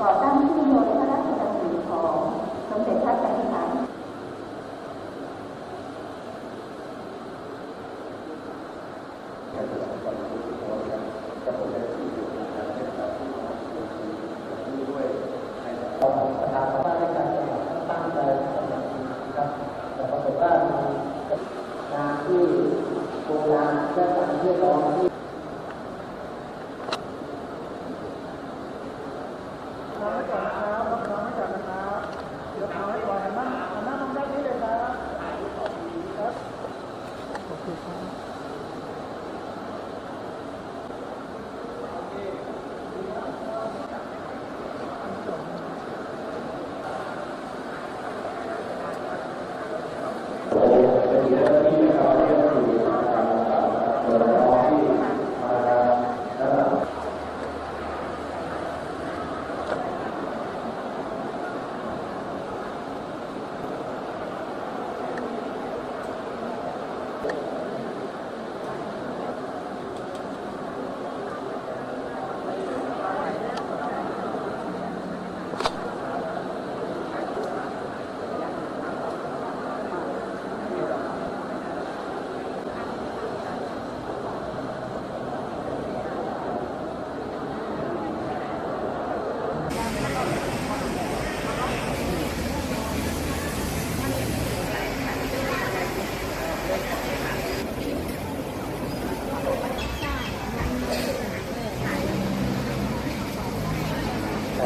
ก่อตั้งขึ้นโดยพระราชดำริของสมเด็จพระจันทราประธานว่าราชการจังหวัดตั้งใจทำงานนะครับแต่ปรากฏว่ามีงานที่โบราณและ การเรียกร้องที่ น้อยก่อนนะครับรับน้อยก่อนนะครับยกน้อยก่อ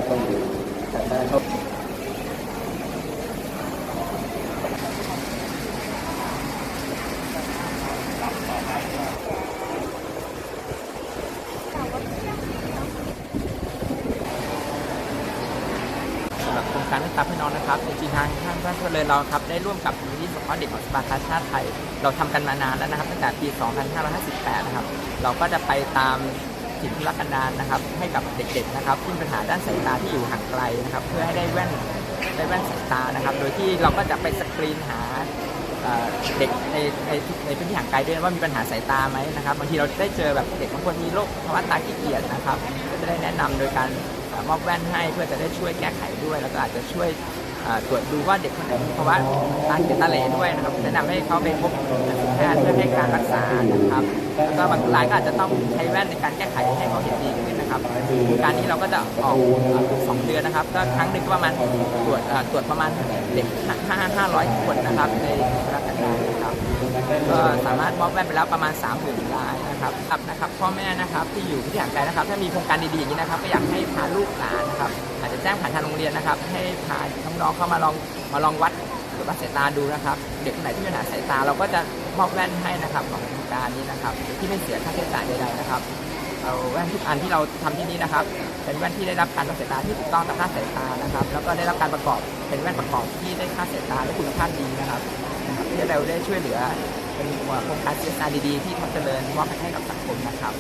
นหันหน้าหันหน้ามองด้านเลยครับครับโอเคครับสำหรับโครงนิตาพี่น้องนะครับจริงๆทางทางราชดำเนินเราครับได้ร่วมกับมูลนิธิสงเคราะห์เด็กของสภากาชาติไทย เราทำกันมานานแล้วนะครับตั้งแต่ปี 2558 นะครับ เราก็จะไปตาม ถิ่นทุรกันดารนะครับ ให้กับเด็กๆนะครับที่มีปัญหาด้านสายตาที่อยู่ห่างไกลนะครับ เพื่อให้ได้แว่นได้แว่นสายตานะครับ โดยที่เราก็จะไปสกรีนหาเอ่อเด็กในในในพื้นที่ห่างไกลด้วยว่ามีปัญหาสายตาไหมนะครับบางทีเราได้เจอแบบเด็กบางคนมีโรคภาวะตาขี้เกียจนะครับ ก็จะได้แนะนำโดยการมอบแว่นให้เพื่อจะได้ช่วยแก้ไขด้วย แล้วก็อาจจะช่วย ตรวจดูว่าเด็กคนไหนมีภาวะตาเขียนตาเหลด้วยนะครับแนะนำให้เขาไปพบจิตแพทย์เพื่อให้การรักษานะครับแล้วก็บางรายก็อาจจะต้องใช้แว่นในการแก้ไขให้เขาเห็นดีขึ้นนะครับโครงการนี้เราก็จะออกสองเดือนนะครับก็ครั้งหนึ่งประมาณตรวจตรวจประมาณเด็กห้าห้าร้อยคนนะครับในรัฐกันดาครับก็สามารถมอบแว่นไปแล้วประมาณ3 0 0 0 0รายนะครับครับนะครับพ่อแม่นะครับที่อยู่ที่ห่างไกลนะครับ ถ้ามีโครงการดีๆอย่างนี้นะครับก็อยากให้พาลูกหลานนะครับ แจ้งผ่านทางโรงเรียนนะครับ ให้พาน้องๆเข้ามาลองมาลองวัดตรวจวัดสายตาดูนะครับ เด็กคนไหนที่มีปัญหาสายตาเราก็จะมอบแว่นให้นะครับของโครงการนี้นะครับโดยที่ไม่เสียค่าใช้จ่ายใดๆนะครับเอาแว่นทุกอันที่เราทำที่นี่นะครับ เป็นแว่นที่ได้รับการวัดสายตาที่ถูกต้องตามค่าสายตานะครับ แล้วก็ได้รับการประกอบเป็นแว่นประกอบที่ได้ค่าสายตาและคุณภาพดีนะครับที่เราได้ช่วยเหลือเป็นโครงการ CSR ดีๆที่ทำเจริญมอบให้กับสังคมนะครับ